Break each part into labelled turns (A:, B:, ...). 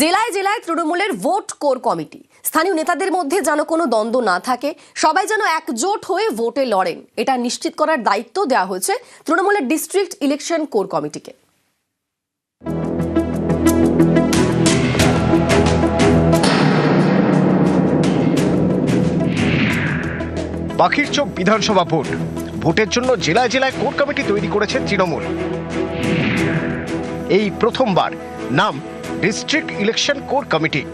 A: জেলায় জেলায় তৃণমূলের ভোট কোর কমিটি। স্থানীয় নেতাদের মধ্যে যেন কোনো দ্বন্দ্ব না থাকে, সবাই যেন একজোট হয়ে ভোটে লড়েন। এটা নিশ্চিত করার দায়িত্ব দেওয়া হয়েছে তৃণমূলের ডিস্ট্রিক্ট ইলেকশন কোর কমিটিকে।
B: পাখির চোখ বিধানসভা ভোট। ভোটের জন্য জেলায় জেলায় কোর কমিটি তৈরি করেছে তৃণমূল। এই প্রথমবার নাম ডিস্ট্রিক্ট ইলেকশন কোর কমিটি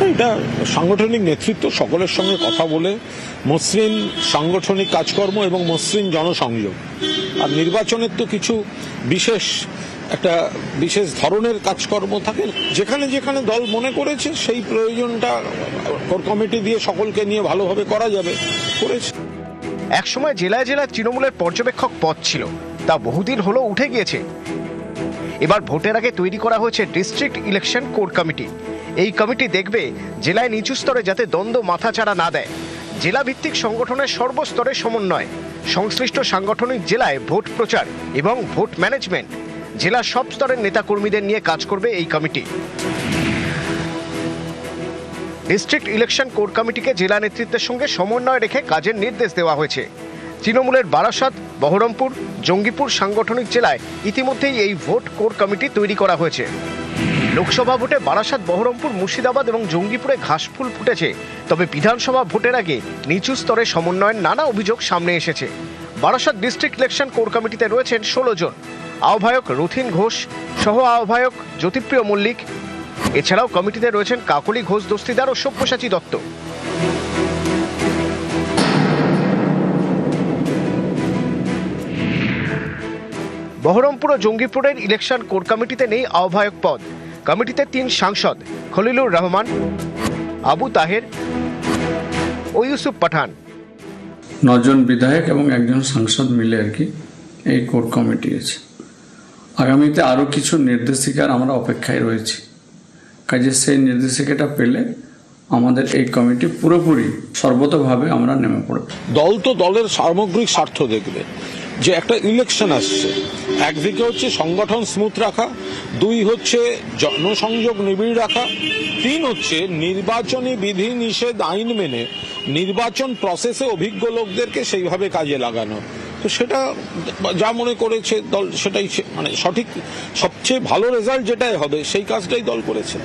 C: এটা সাংগঠনিক নেতৃত্ব সকলের সঙ্গে কথা বলে মসৃণ সাংগঠনিক কাজকর্ম এবং মসৃণ জনসংযোগ। আর নির্বাচনের তো কিছু বিশেষ একটা বিশেষ ধরনের কাজকর্ম থাকে। যেখানে যেখানে দল মনে করেছে সেই প্রয়োজনটা কোর কমিটি দিয়ে সকলকে নিয়ে ভালোভাবে করা যাবে করেছে।
B: একসময় জেলায় জেলায় তৃণমূলের পর্যবেক্ষক পদ ছিল। তা বহুদিন হলো উঠে গিয়েছে। এবার ভোটের আগে তৈরি করা হয়েছে ডিস্ট্রিক্ট ইলেকশন কোর কমিটি। এই কমিটি দেখবে জেলায় নিচু স্তরে যাতে দ্বন্দ্ব মাথাচাড়া না দেয়। জেলা ভিত্তিক সংগঠনের সর্বস্তরে সমন্বয়। সংশ্লিষ্ট সাংগঠনিক জেলায় ভোট প্রচার এবং ভোট ম্যানেজমেন্ট। জেলা সব স্তরের নেতাকর্মীদের নিয়ে কাজ করবে এই কমিটি। ডিস্ট্রিক্ট ইলেকশন কোর কমিটিকে জেলা নেতৃত্বের সঙ্গে সমন্বয় রেখে কাজের নির্দেশ দেওয়া হয়েছে। তৃণমূলের বারাসাত, বহরমপুর, জঙ্গিপুর সাংগঠনিক জেলায় ইতিমধ্যেই এই ভোট কোর কমিটি তৈরি করা হয়েছে। লোকসভা ভোটে বারাসাত, বহরমপুর, মুর্শিদাবাদ এবং জঙ্গিপুরে ঘাসফুল ফুটেছে। তবে বিধানসভা ভোটের আগে নিচু স্তরে সমন্বয়ের নানা অভিযোগ সামনে এসেছে। বারাসাত ডিস্ট্রিক্ট ইলেকশন কোর কমিটিতে রয়েছেন ষোলো জন। আহ্বায়ক রথিন ঘোষ, সহ আহ্বায়ক জ্যোতিপ্রিয় মল্লিক। এছাড়াও কমিটিতে রয়েছেন কাকলি ঘোষ, দস্তিদার ও সব্যসাচী দত্ত। বহরমপুর ও জঙ্গিপুরের ইলেকশন কোর কমিটিতে নেই আহ্বায়ক পদ। কমিটিতে তিন সাংসদ খলিলুর রহমান আবু তাহের ও ইউসুফ পাঠান।
D: নজন বিধায়ক এবং একজন সাংসদ মিলে আর কি এই কোর কমিটি আছে। আগামীতে আরও কিছু নির্দেশিকার আমরা অপেক্ষায় রয়েছি। কাজে সেই নির্দেশিকাটা পেলে আমাদের এই কমিটি পুরোপুরি সর্বতভাবে আমরা নেমে পড়ব।
C: দল তো দলের সামগ্রিক স্বার্থ দেখবে। যে একটা ইলেকশন আসছে। একদিকে হচ্ছে সংগঠন স্মুথ রাখা, দুই হচ্ছে জনসংযোগ নিবিড় রাখা, তিন হচ্ছে নির্বাচনী বিধি নিষেধ আইন মেনে নির্বাচন প্রসেসে অভিজ্ঞ লোকদেরকে সেইভাবে কাজে লাগানো। তো সেটা যা মনে করেছে দল, সেটাই মানে সঠিক, সবচেয়ে ভালো রেজাল্ট যেটাই হবে, সেই কাজটাই দল করেছে।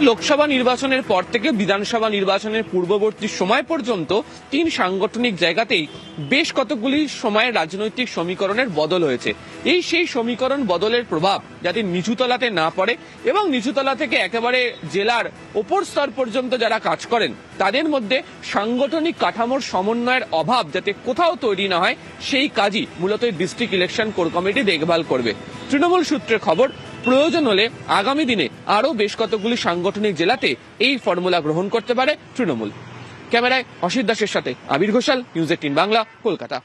E: লোকসভা নির্বাচনের পর থেকে বিধানসভা নির্বাচনের পূর্ববর্তী সময় পর্যন্ত তিন সাংগঠনিক জায়গাতেই বেশ কতগুলি সময়ের রাজনৈতিক সমীকরণের বদল হয়েছে। এই সেই সমীকরণ বদলের প্রভাব যাতে নিচুতলাতে না পড়ে এবং নিচুতলা থেকে একেবারে জেলার ওপর স্তর পর্যন্ত যারা কাজ করেন, তাদের মধ্যে সাংগঠনিক কাঠামোর সমন্বয়ের অভাব যাতে কোথাও তৈরি না হয়, সেই কাজই মূলত ডিস্ট্রিক্ট ইলেকশন কোর কমিটি দেখভাল করবে। তৃণমূল সূত্রে খবর প্রয়োজন হলে আগামী দিনে আরও বেশ কতগুলি সাংগঠনিক জেলাতে এই ফর্মুলা গ্রহণ করতে পারে তৃণমূল। ক্যামেরায় অসিত দাসের সাথে আবির ঘোষাল, নিউজ এইটিন বাংলা, কলকাতা।